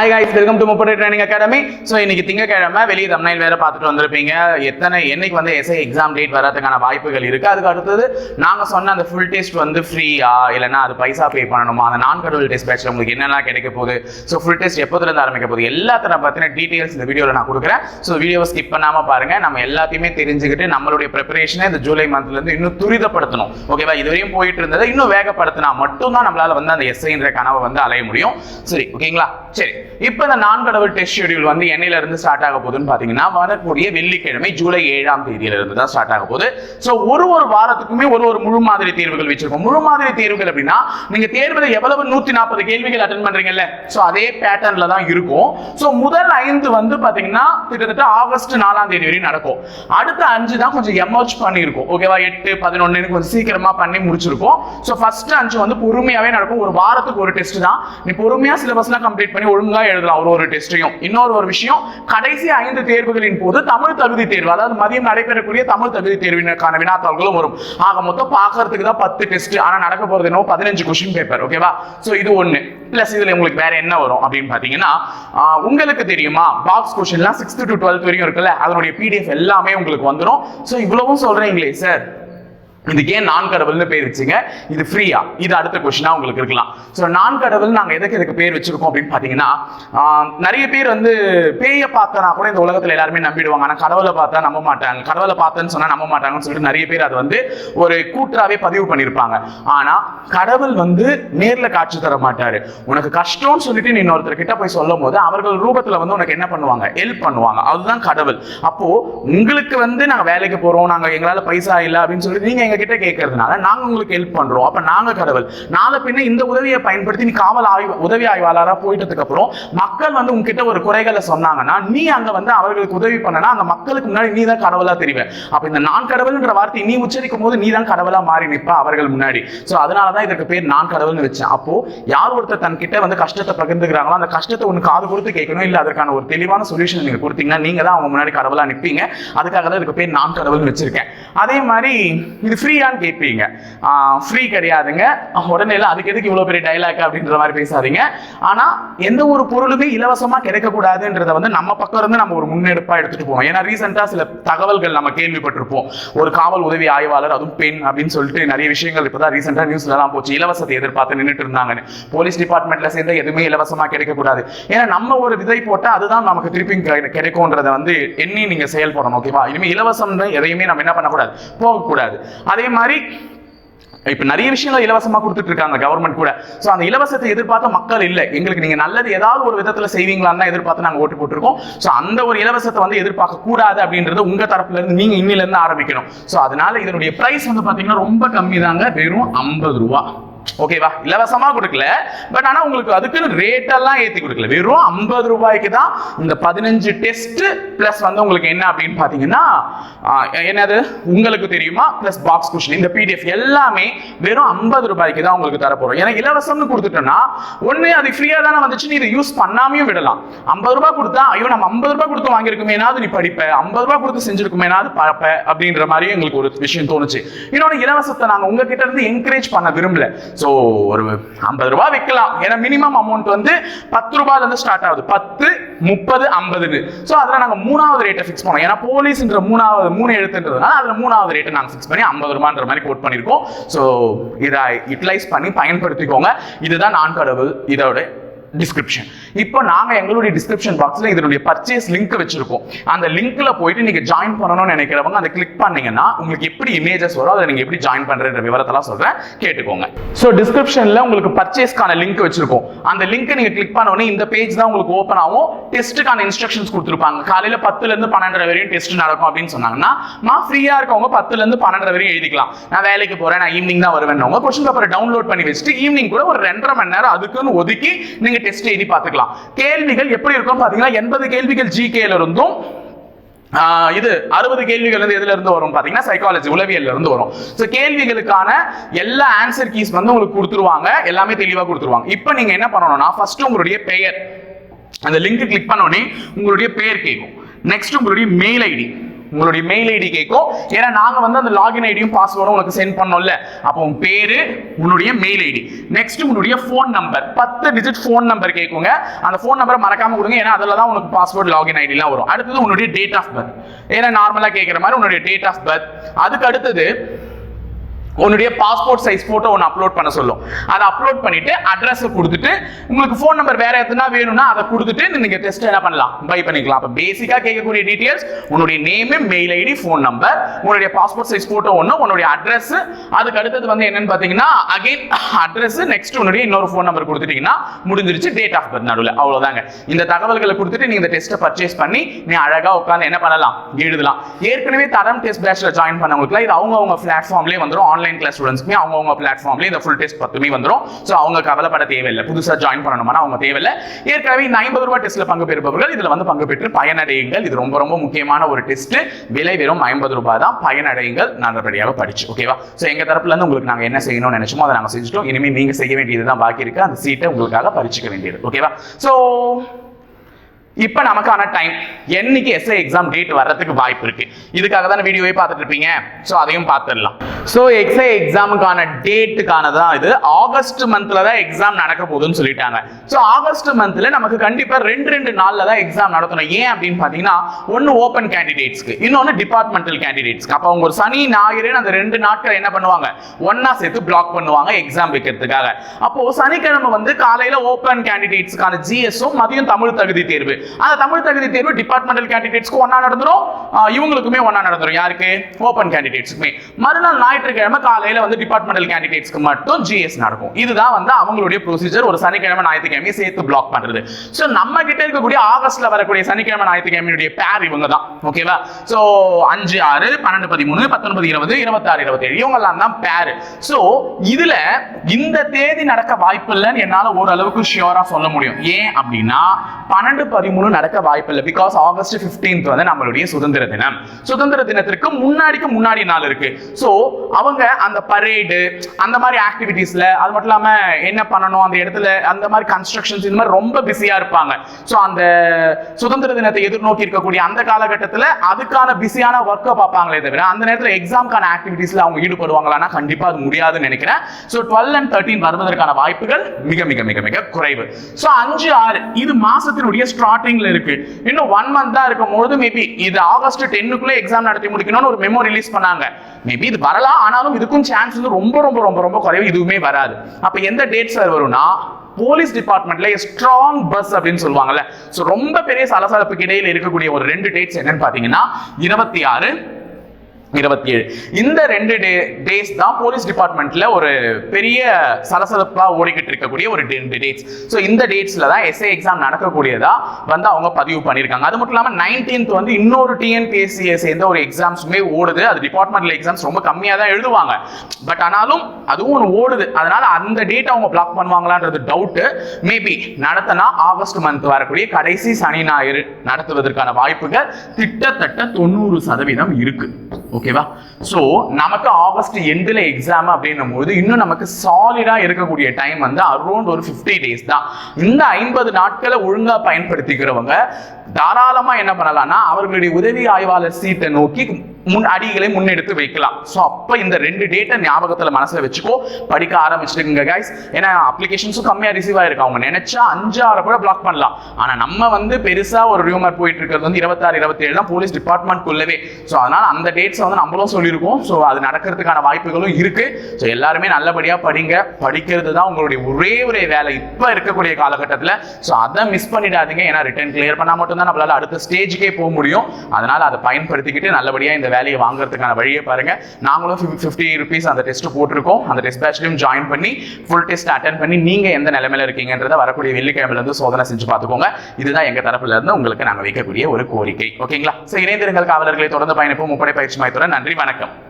Hi guys welcome to முப்படை training academy so இன்னைக்கு திங்கக்கிழமை வெளியே தமிழ் வேற பார்த்துட்டு வந்திருப்பீங்க. எத்தனை என்னைக்கு வந்து எஸ்ஐ எக்ஸாம் டேட் வரதுக்கான வாய்ப்புகள் இருக்கு. அதுக்கு அடுத்தது நாங்க சொன்ன அந்த ஃபுல் டெஸ்ட் வந்து ஃப்ரீயா இல்லைன்னா அது பைசா பே பண்ணணுமா? அந்த நான் கடவுள் டெஸ்ட் பேட்ச்ல உங்களுக்கு என்னெல்லாம் கிடைக்க போகுது? ஸோ ஃபுல் டெஸ்ட் எப்போதுலேருந்து ஆரம்பிக்க போகுது? எல்லாத்தனை பத்தின டீட்டெயில்ஸ் இந்த வீடியோவில் நான் கொடுக்குறேன். ஸோ வீடியோவை ஸ்கிப் பண்ணாம பாருங்க. நம்ம எல்லாத்தையுமே தெரிஞ்சுக்கிட்டு நம்மளுடைய ப்ரிப்பரேஷனை இந்த ஜூலை மந்த்ல இருந்து இன்னும் துரிதப்படுத்தணும். ஓகேவா இதுவரையும் போயிட்டு இருந்ததை இன்னும் வேகப்படுத்தினா மட்டும்தான் நம்மளால வந்து அந்த எஸ்ஐன்ற கனவை வந்து அலைய முடியும். சரி ஓகேங்களா சரி. இப்போ இந்த நான்கடவுள் டெஸ்ட் ஷெடியூல் வந்து என்னையில இருந்து ஸ்டார்ட் ஆக போகுதுன்னு பாத்தீங்கன்னா வரக்கூடிய வெள்ளிக்கிழமை ஜூலை ஏழாம் தேதியில இருந்து தான் ஸ்டார்ட் ஆக போகுது. ஸோ ஒரு ஒரு வாரத்துக்குமே ஒரு ஒரு முழு மாதிரி தேர்வுகள் வச்சிருக்கோம். முழு மாதிரி தேர்வுகள் அப்படின்னா நீங்க தேர்வுல எவ்வளவு நூத்தி நாற்பது கேள்விகள் அட்டன் பண்றீங்கல்ல? ஸோ அதே பேட்டர்ன்ல தான் இருக்கும். ஸோ முதல் ஐந்து வந்து பாத்தீங்கன்னா கிட்டத்தட்ட ஆகஸ்ட் நாலாம் தேதி வரையும் நடக்கும். அடுத்த அஞ்சு தான் கொஞ்சம் எமர்ஜ் பண்ணியிருக்கும். ஓகேவா எட்டு பதினொன்னு கொஞ்சம் சீக்கிரமா பண்ணி முடிச்சிருக்கோம். ஸோ ஃபர்ஸ்ட் அஞ்சு வந்து பொறுமையாவே நடக்கும். ஒரு வாரத்துக்கு ஒரு டெஸ்ட் தான். நீ பொறுமையா சிலபஸ்லாம் கம்ப்ளீட் பண்ணி ஒழுங்கா எழுதலாம். ஒரு ஒரு டெஸ்ட்டையும் இன்னொரு ஒரு விஷயம் கடைசி ஐந்து தேர்வுகளின் போது தமிழ் தகுதி தேர்வு அதாவது மதியம் நடைபெறக்கூடிய தமிழ் தகுதி தேர்வினருக்கான வினாத்தாள்களும் வரும். ஆக மொத்தம் பார்க்கறதுக்கு தான் பத்து டெஸ்ட் ஆனா நடக்க போறது என்னவோ பதினஞ்சு கொஸ்டின் பேப்பர் ஓகேவா ஸோ இது ஒண்ணு. பிளஸ் இதுல உங்களுக்கு வேற என்ன வரும் அப்படின்னு பாத்தீங்கன்னா உங்களுக்கு தெரியுமா? பாக்ஸ் கொஸ்டின்லாம் சிக்ஸ்த் டு டுவெல்த் வரையும் இருக்குல்ல? அதனுடைய பிடிஎஃப் எல்லாமே உங்களுக்கு வந்துடும் ஸோ இவ்வளவும் சொல்றீங்களே சார் இதுக்கு ஏன் நான் கடவுள்னு பேர் வச்சுங்க. இது ஃப்ரீயா இது அடுத்த கொஸ்டினா உங்களுக்கு இருக்கலாம். ஸோ நான் கடவுள் நாங்கள் எதுக்கு இதுக்கு பேர் வச்சிருக்கோம் அப்படின்னு பார்த்தீங்கன்னா நிறைய பேர் வந்து பேயை பார்த்தனா கூட இந்த உலகத்தில் எல்லாருமே நம்பிடுவாங்க. ஆனால் கடவுளை பார்த்தா நம்ப மாட்டாங்க. கடவுளை பார்த்தேன்னு சொன்னால் நம்ப மாட்டாங்கன்னு சொல்லிட்டு நிறைய பேர் அதை வந்து ஒரு கூற்றாவே பதிவு பண்ணியிருப்பாங்க ஆனால் கடவுள் வந்து நேரில் காட்சி தர மாட்டாரு. உனக்கு கஷ்டம்னு சொல்லிட்டு நீ இன்னொருத்தர் கிட்ட போய் சொல்லும் போது அவர்கள் ரூபத்தில் வந்து உனக்கு என்ன பண்ணுவாங்க? ஹெல்ப் பண்ணுவாங்க. அதுதான் கடவுள். அப்போ உங்களுக்கு வந்து நாங்கள் வேலைக்கு போகிறோம் நாங்கள் எங்களால் பைசா இல்லை அப்படின்னு சொல்லி நீங்கள் எங்க கிட்ட கேட்கறதுனால நாங்க உங்களுக்கு ஹெல்ப் பண்றோம். அப்ப நாங்க கடவுள். நாளை பின்ன இந்த உதவியை பயன்படுத்தி நீ காவல் ஆய்வு உதவி ஆய்வாளரா போயிட்டதுக்கு அப்புறம் மக்கள் வந்து உங்ககிட்ட ஒரு குறைகளை சொன்னாங்கன்னா நீ அங்க வந்து அவர்களுக்கு உதவி பண்ணனா அந்த மக்களுக்கு முன்னாடி நீ தான் கடவுளா தெரிவேன் அப்ப இந்த நான் கடவுள்ன்ற வார்த்தை நீ உச்சரிக்கும் போது நீ தான் கடவுளா மாறி நிற்பா அவர்கள் முன்னாடி. சோ அதனாலதான் இதற்கு பேர் நான் கடவுள்னு வச்சேன். அப்போ யார் ஒருத்தர் தன் கிட்ட வந்து கஷ்டத்தை பகிர்ந்துக்கிறாங்களோ அந்த கஷ்டத்தை ஒன்று காது கொடுத்து கேட்கணும். இல்ல அதற்கான ஒரு தெளிவான சொல்யூஷன் நீங்க கொடுத்தீங்கன்னா நீங்க தான் அவங்க முன்னாடி கடவுளா நிப்பீங்க. அதுக்காக தான் இதுக்கு பேர் நான் கடவுள்னு வச்சிருக்கேன். அதே மாதிரி இது ஃப்ரீயான்னு கேட்பீங்க. ஃப்ரீ கிடையாதுங்க. உடனே இல்லை அதுக்கு எதுக்கு இவ்வளோ பெரிய டைலாக் அப்படின்ற மாதிரி பேசாதீங்க. ஆனால் எந்த ஒரு பொருளுமே இலவசமாக கிடைக்கக்கூடாதுன்றத வந்து நம்ம பக்கம் இருந்து நம்ம ஒரு முன்னெடுப்பாக எடுத்துகிட்டு போவோம். ஏன்னா ரீசெண்டாக சில தகவல்கள் நம்ம கேள்விப்பட்டிருப்போம். ஒரு காவல் உதவி ஆய்வாளர் அதுவும் பெண் அப்படின்னு சொல்லிட்டு நிறைய விஷயங்கள் இப்போ தான் ரீசெண்டாக நியூஸ்லலாம் போச்சு. இலவசத்தை எதிர்பார்த்து நின்றுட்டு இருந்தாங்கன்னு. போலீஸ் டிபார்ட்மெண்ட்டில் சேர்ந்த எதுவுமே இலவசமாக கிடைக்கக்கூடாது. ஏன்னா நம்ம ஒரு விதை போட்டால் அதுதான் நமக்கு திருப்பி கிடைக்கும்ன்றதை வந்து எண்ணி நீங்கள் செயல்படணும் ஓகேவா இனிமேல் இலவசம்னு எதையுமே நம்ம என்ன பண்ணக்கூடாது? போகக்கூடாது. அதே மாதிரி இப்ப நிறைய விஷயங்கள் இலவசமா கொடுத்துட்டு இருக்காங்க கவர்மெண்ட் கூட. சோ அந்த இலவசத்தை எதிர்பார்த்த மக்கள் இல்லை. எங்களுக்கு நீங்க நல்லது ஏதாவது ஒரு விதத்துல செய்வீங்களான்னு தான் எதிர்பார்த்து நாங்க ஓட்டு போட்டிருக்கோம். சோ அந்த ஒரு இலவசத்தை வந்து எதிர்பார்க்க கூடாது அப்படின்றது உங்க தரப்புல இருந்து நீங்க இன்னில இருந்து ஆரம்பிக்கணும். சோ அதனால இதனுடைய பிரைஸ் வந்து பாத்தீங்கன்னா ரொம்ப கம்மி தாங்க வெறும் ஐம்பது ரூபா. ஓகேவா இலவசமா கொடுக்கல. பட் ஆனா உங்களுக்கு அதுக்குன்னு ரேட் எல்லாம் ஏத்தி கொடுக்கல. வெறும் ஐம்பது ரூபாய்க்கு தான் இந்த பதினஞ்சு டெஸ்ட் பிளஸ் வந்து உங்களுக்கு என்ன அப்படின்னு பாத்தீங்கன்னா என்னது? உங்களுக்கு தெரியுமா? பிளஸ் பாக்ஸ் கொஸ்டின் இந்த பிடிஎஃப் எல்லாமே வெறும் ஐம்பது ரூபாய்க்கு தான் உங்களுக்கு தரப்போகிறோம் ஏன்னா இலவசம்னு கொடுத்துட்டோம்னா ஒண்ணு அது ஃப்ரீயா தானே வந்துச்சு. நீ இதை யூஸ் பண்ணாமையும் விடலாம். ஐம்பது ரூபாய் கொடுத்தா ஐயோ நம்ம ஐம்பது ரூபாய் கொடுத்து வாங்கியிருக்குமேனாவது நீ படிப்ப. ஐம்பது ரூபாய் கொடுத்து செஞ்சிருக்குமேனாவது பார்ப்ப அப்படின்ற மாதிரி எங்களுக்கு ஒரு விஷயம் தோணுச்சு. இன்னொன்னு இலவசத்தை நாங்கள் உங்ககிட்ட இருந்து என்கரேஜ் பண்ண விரும்பல. ஸோ ஒரு ஐம்பது ரூபா விற்கலாம் ஏன்னா மினிமம் அமௌண்ட் வந்து பத்து ரூபாயிலேருந்து ஸ்டார்ட் ஆகுது. பத்து முப்பது ஐம்பதுன்னு. ஸோ அதில் நாங்கள் மூணாவது ரேட்டை ஃபிக்ஸ் பண்ணோம். ஏன்னா போலீஸ்ன்ற மூணாவது மூணு எழுத்துன்றதுனால அதில் மூணாவது ரேட்டை நாங்கள் ஃபிக்ஸ் பண்ணி ஐம்பது ரூபான்ற மாதிரி கோட் பண்ணியிருக்கோம். ஸோ இதை யூட்டிலைஸ் பண்ணி பயன்படுத்திக்கோங்க. இதுதான் நான் கடவுள் இதோட டிஸ்கிரிப்ஷன் இப்போ நாங்க எங்களுடைய டிஸ்கிரிப்ஷன் பாக்ஸ்ல இதனுடைய பர்ச்சேஸ் லிங்க் வச்சிருக்கோம். அந்த லிங்க்ல போயிட்டு நீங்க ஜாயின் பண்ணணும்னு நினைக்கிறவங்க அதை கிளிக் பண்ணீங்கன்னா உங்களுக்கு எப்படி இமேஜஸ் வரும் அதை நீங்க எப்படி ஜாயின் பண்றன்ற விவரத்தெல்லாம் சொல்றேன். கேட்டுக்கோங்க. ஸோ டிஸ்கிரிப்ஷன்ல உங்களுக்கு பர்ச்சேஸ்க்கான லிங்க் வச்சிருக்கோம். அந்த லிங்க் நீங்க கிளிக் பண்ண உடனே இந்த பேஜ் தான் உங்களுக்கு ஓப்பன் ஆகும். டெஸ்ட்டுக்கான இன்ஸ்ட்ரக்ஷன்ஸ் கொடுத்துருப்பாங்க. காலையில பத்துல இருந்து பன்னெண்டரை வரையும் டெஸ்ட் நடக்கும் அப்படின்னு சொன்னாங்கன்னா மா ஃப்ரீயா இருக்கவங்க பத்துல இருந்து பன்னெண்டரை வரையும் எழுதிக்கலாம். நான் வேலைக்கு போறேன் நான் ஈவினிங் தான் வருவேன் கொஸ்டின் பேப்பரை டவுன்லோட் பண்ணி வச்சுட்டு ஈவினிங் கூட ஒரு ரெண்டரை மணி நேரம் அதுக்குன்னு ஒதுக்கி நீங்க டெஸ்ட் எழுதி பார்த்துக்கலாம். கேள்விகள் எப்படி இருக்கும்? பாத்தீங்கன்னா எண்பது கேள்விகள் ஜிகேல இருந்தும் இது அறுபது கேள்விகள் வந்து எதுல இருந்து வரும் பாத்தீங்கன்னா சைக்காலஜி உளவியல்ல இருந்து வரும். ஸோ கேள்விகளுக்கான எல்லா ஆன்சர் கீஸ் வந்து உங்களுக்கு கொடுத்துருவாங்க. எல்லாமே தெளிவா கொடுத்துருவாங்க. இப்போ நீங்க என்ன பண்ணணும்னா ஃபர்ஸ்ட் உங்களுடைய பெயர். அந்த லிங்க் கிளிக் பண்ண உடனே உங்களுடைய பெயர் கேட்கும் நெக்ஸ்ட் உங்களுடைய மெயில் ஐடி உங்களுடைய மெயில் ஐடி கேட்கும். ஏன்னா நாங்க வந்து அந்த லாகின் ஐடியும் பாஸ்வேர்டும் உங்களுக்கு சென்ட் பண்ணோம்ல. அப்போ உன் பேரு உன்னுடைய மெயில் ஐடி நெக்ஸ்ட் உன்னுடைய ஃபோன் நம்பர் பத்து டிஜிட் ஃபோன் நம்பர் கேட்குங்க. அந்த ஃபோன் நம்பரை மறக்காம கொடுங்க. ஏன்னா அதில் தான் உனக்கு பாஸ்வேர்டு லாகின் ஐடிலாம் வரும். அடுத்தது உன்னுடைய டேட் ஆஃப் பர்த் ஏன்னா நார்மலாக கேட்குற மாதிரி உன்னுடைய டேட் ஆஃப் பர்த் அதுக்கு அடுத்தது உன்னுடைய பாஸ்போர்ட் சைஸ் போட்டோ ஒன்று அப்லோட் பண்ண சொல்லும். அதை அப்லோட் பண்ணிட்டு அட்ரஸ் கொடுத்துட்டு உங்களுக்கு ஃபோன் நம்பர் வேற எதுனா வேணும்னா அதை கொடுத்துட்டு நீங்க டெஸ்ட் என்ன பண்ணலாம்? பை பண்ணிக்கலாம். அப்போ பேசிக்கா கேட்கக்கூடிய டீடைல்ஸ் உன்னுடைய name mail ID phone number உன்னுடைய பாஸ்போர்ட் சைஸ் போட்டோ ஒன்று உன்னுடைய அட்ரஸ் அதுக்கு அடுத்தது வந்து என்னன்னு பார்த்தீங்கன்னா அகைன் அட்ரஸ் நெக்ஸ்ட் உன்னுடைய இன்னொரு ஃபோன் நம்பர் கொடுத்துட்டீங்கன்னா முடிஞ்சிருச்சு. டேட் ஆஃப் பர்த் நடுவில். அவ்வளோதாங்க இந்த தகவல்களை கொடுத்துட்டு நீங்க இந்த டெஸ்ட்டை பர்ச்சேஸ் பண்ணி நீ அழகாக உட்காந்து என்ன பண்ணலாம்? எழுதலாம். ஏற்கனவே தரம் டெஸ்ட் பேட்சில் ஜாயின் பண்ணவங்களுக்குலாம் இது அவங்க அவங்க பிளாட்ஃபார்ம்லேயே வந்துடும் ஆன்லைன் கிளாஸ் ஸ்டூடெண்ட்ஸ்க்குமே அவங்க அவங்க பிளாட்ஃபார்ம்லேயே இந்த ஃபுல் டெஸ்ட் பத்துமே வந்துடும் ஸோ அவங்க கவலைப்பட தேவையில்லை. புதுசாக ஜாயின் பண்ணணும்னா அவங்க தேவையில்லை. ஏற்கனவே இந்த ஐம்பது ரூபாய் டெஸ்ட்ல பங்கு பெறுபவர்கள் இதில் வந்து பங்கு பெற்று பயனடையுங்கள். இது ரொம்ப ரொம்ப முக்கியமான ஒரு டெஸ்ட் விலை வெறும் ஐம்பது ரூபாய் தான். பயனடையுங்கள் நல்லபடியாக படிச்சு ஓகேவா ஸோ எங்க தரப்புல இருந்து உங்களுக்கு நாங்கள் என்ன செய்யணும்னு நினைச்சோமோ அதை நாங்கள் செஞ்சுட்டோம். இனிமேல் நீங்க செய்ய வேண்டியது தான் பாக்கி இருக்கு. அந்த சீட்டை உங்களுக்காக பறிச்சுக்க வேண்டியது ஓகேவா ஸோ இப்போ நமக்கான டைம் என்னைக்கு எஸ்ஐ எக்ஸாம் டேட் வர்றதுக்கு வாய்ப்பு இருக்கு. இதுக்காக தானே வீடியோவே பார்த்துட்டு இருப்பீங்க. ஸோ அதையும் பார்த்துடலாம். ஸோ எக்ஸை எக்ஸாமுக்கான டேட்டுக்கான தான் இது? ஆகஸ்ட் மந்த்ல தான் எக்ஸாம் நடக்க போகுதுன்னு சொல்லிட்டாங்க. ஸோ ஆகஸ்ட் மந்த்ல நமக்கு கண்டிப்பாக ரெண்டு ரெண்டு நாளில் தான் எக்ஸாம் நடத்தணும். ஏன் அப்படின்னு பார்த்தீங்கன்னா ஒன்று ஓப்பன் கேண்டிடேட்ஸ்க்கு இன்னொன்று டிபார்ட்மெண்டல் கேண்டிடேட்ஸ்க்கு அப்போ அவங்க ஒரு சனி ஞாயிறு அந்த ரெண்டு நாட்கள் என்ன பண்ணுவாங்க? ஒன்னா சேர்த்து பிளாக் பண்ணுவாங்க எக்ஸாம் வைக்கிறதுக்காக. அப்போ சனிக்கிழமை வந்து காலையில் ஓப்பன் கேண்டிடேட்ஸ்க்கான ஜிஎஸும் மதியம் தமிழ் தகுதி தேர்வு. அந்த தமிழ் தகுதி தேர்வு டிபார்ட்மெண்டல் கேண்டிடேட்ஸ்க்கு ஒன்னா நடந்துரும். இவங்களுக்குமே ஒன்னா நடந்துரும். யாருக்கு? ஓப்பன் கேண்டிடேட்ஸ்க்குமே மறுநாள் ஞாயிற்றுக்கிழமை காலையில வந்து டிபார்ட்மெண்டல் கேண்டிடேட்ஸ்க்கு மட்டும் ஜிஎஸ் நடக்கும். இதுதான் வந்து அவங்களுடைய ப்ரொசீஜர் ஒரு சனிக்கிழமை ஞாயிற்றுக்கிழமை சேர்த்து பிளாக் பண்றது. ஸோ நம்ம கிட்ட இருக்கக்கூடிய ஆகஸ்ட்ல வரக்கூடிய சனிக்கிழமை ஞாயிற்றுக்கிழமையுடைய பேர் இவங்க தான் ஓகேவா ஸோ அஞ்சு ஆறு பன்னெண்டு பதிமூணு பத்தொன்பது இருபது இருபத்தாறு இருபத்தேழு. இவங்கெல்லாம் தான் பேர் ஸோ இதுல இந்த தேதி நடக்க வாய்ப்பு இல்லைன்னு என்னால ஓரளவுக்கு ஷியோரா சொல்ல முடியும். ஏன் அப்படின்னா பன்னெண்டு பதிமூணு நடக்க வாய்ப்பு இல்லை பிகாஸ் ஆகஸ்ட் 15th வந்து நம்மளுடைய சுதந்திர தினம். சுதந்திர தினத்திற்கு முன்னாடிக்கு முன்னாடி நாள் இருக்கு. ஸோ அவங்க அந்த பரேடு அந்த மாதிரி ஆக்டிவிட்டீஸ்ல அது மட்டும் இல்லாம என்ன பண்ணணும் அந்த இடத்துல அந்த மாதிரி கன்ஸ்ட்ரக்ஷன்ஸ் இந்த மாதிரி ரொம்ப பிஸியா இருப்பாங்க. ஸோ அந்த சுதந்திர தினத்தை எதிர்நோக்கி இருக்கக்கூடிய அந்த காலகட்டத்தில் அதுக்கான பிஸியான ஒர்க்கை பார்ப்பாங்களே தவிர அந்த நேரத்தில் எக்ஸாம்க்கான ஆக்டிவிட்டீஸ்ல அவங்க ஈடுபடுவாங்களான்னா கண்டிப்பா அது முடியாதுன்னு நினைக்கிறேன். ஸோ டுவெல் அண்ட் தேர்ட்டின் வருவதற்கான வாய்ப்புகள் மிக மிக மிக மிக குறைவு. ஸோ அஞ்சு ஆறு இது மாசத்தினுடைய ஸ்டார்டிங்ல இருக்கு. இன்னும் ஒன் மந்த் தான் இருக்கும் பொழுது மேபி இது ஆகஸ்ட் டென்னுக்குள்ளே எக்ஸாம் நடத்தி முடிக்கணும்னு ஒரு மெமோ ரிலீஸ் பண்ணாங்க. மேபி இது வரலாம் ஆனாலும் இதுக்கும் சான்ஸ் வந்து ரொம்ப ரொம்ப ரொம்ப ரொம்ப குறைவு இதுவுமே வராது. அப்ப எந்த டேட் சார் வரும்னா போலீஸ் டிபார்ட்மெண்ட்ல ஸ்ட்ராங் பஸ் அப்படின்னு சொல்லுவாங்கல்ல. ஸோ ரொம்ப பெரிய சலசலப்புக்கு இடையில இருக்கக்கூடிய ஒரு ரெண்டு டேட்ஸ் என்னன்னு பாத்தீங்கன்னா இருபத்தி ஆறு இருபத்தி ஏழு. இந்த ரெண்டு டே டேஸ் தான் போலீஸ் டிபார்ட்மெண்ட்ல ஒரு பெரிய சலசலப்பா ஓடிக்கிட்டு இருக்கக்கூடிய ஒரு ரெண்டு டேட்ஸ் ஸோ இந்த டேட்ஸ்ல தான் எஸ்ஐ எக்ஸாம் நடக்கக்கூடியதா வந்து அவங்க பதிவு பண்ணியிருக்காங்க. அது மட்டும் இல்லாமல் நைன்டீன்த் வந்து இன்னொரு டிஎன்பிஎஸ்சியை சேர்ந்த ஒரு எக்ஸாம்ஸுமே ஓடுது. அது டிபார்ட்மெண்டல் எக்ஸாம்ஸ் ரொம்ப கம்மியாக தான் எழுதுவாங்க. பட் ஆனாலும் அதுவும் ஒன்று ஓடுது. அதனால அந்த டேட் அவங்க பிளாக் பண்ணுவாங்களான்றது டவுட்டு மேபி நடத்தினா ஆகஸ்ட் மந்த் வரக்கூடிய கடைசி சனி ஞாயிறு நடத்துவதற்கான வாய்ப்புகள் கிட்டத்தட்ட தொண்ணூறு சதவீதம் இருக்கு. ஓகேவா ஸோ நமக்கு ஆகஸ்ட் எண்டில் எக்ஸாம் அப்படின்னும் போது இன்னும் நமக்கு சாலிடாக இருக்கக்கூடிய டைம் வந்து அரௌண்ட் ஒரு ஃபிஃப்டி டேஸ் தான். இந்த ஐம்பது நாட்களை ஒழுங்காக பயன்படுத்திக்கிறவங்க தாராளமாக என்ன பண்ணலாம்னா அவர்களுடைய உதவி ஆய்வாளர் சீட்டை நோக்கி முன் அடிகளை முன்னெடுத்து வைக்கலாம். ஸோ அப்போ இந்த ரெண்டு டேட்டை ஞாபகத்தில் மனசில் வச்சுக்கோ. படிக்க ஆரம்பிச்சிடுங்க கைஸ் ஏன்னா அப்ளிகேஷன்ஸும் கம்மியாக ரிசீவ் ஆயிருக்கு அவங்க நினைச்சா அஞ்சு ஆறு கூட பிளாக் பண்ணலாம். ஆனால் நம்ம வந்து பெருசாக ஒரு ரியூமர் போயிட்டு இருக்கிறது வந்து இருபத்தாறு இருபத்தேழு தான் போலீஸ் டிபார்ட்மெண்ட்குள்ளவே ஸோ அதனால் அந்த டேட்ஸை வந்து நம்மளும் சொல்லியிருக்கோம். ஸோ அது நடக்கிறதுக்கான வாய்ப்புகளும் இருக்கு. ஸோ எல்லாருமே நல்லபடியாக படிங்க. படிக்கிறது தான் உங்களுடைய ஒரே ஒரே வேலை. இப்போ இருக்கக்கூடிய காலகட்டத்தில் ஸோ அதை மிஸ் பண்ணிடாதீங்க. ஏன்னா ரிட்டர்ன் கிளியர் பண்ணால் மட்டும்தான் நம்மளால அடுத்த ஸ்டேஜுக்கே போக முடியும். அதனால் அதை பயன்படுத்திக்கிட்டு நல்லபடியாக இந்த வேலை வேலையை வாங்குறதுக்கான வழியை பாருங்க. நாங்களும் ஃபிஃப்டி ருபீஸ் அந்த டெஸ்ட் போட்டிருக்கோம். அந்த டெஸ்ட் பேட்ச்லையும் ஜாயின் பண்ணி ஃபுல் டெஸ்ட் அட்டன் பண்ணி நீங்க எந்த நிலைமையில இருக்கீங்கன்றத வரக்கூடிய வெள்ளிக்கிழமையிலிருந்து சோதனை செஞ்சு பார்த்துக்கோங்க. இதுதான் எங்க தரப்புல இருந்து உங்களுக்கு நாங்கள் வைக்கக்கூடிய ஒரு கோரிக்கை. ஓகேங்களா? சரி இணைந்திருங்கள் காவலர்களை. தொடர்ந்து பயணிப்போம். முப்படை பயிற்சி மையத்துடன் நன்றி வணக்கம்.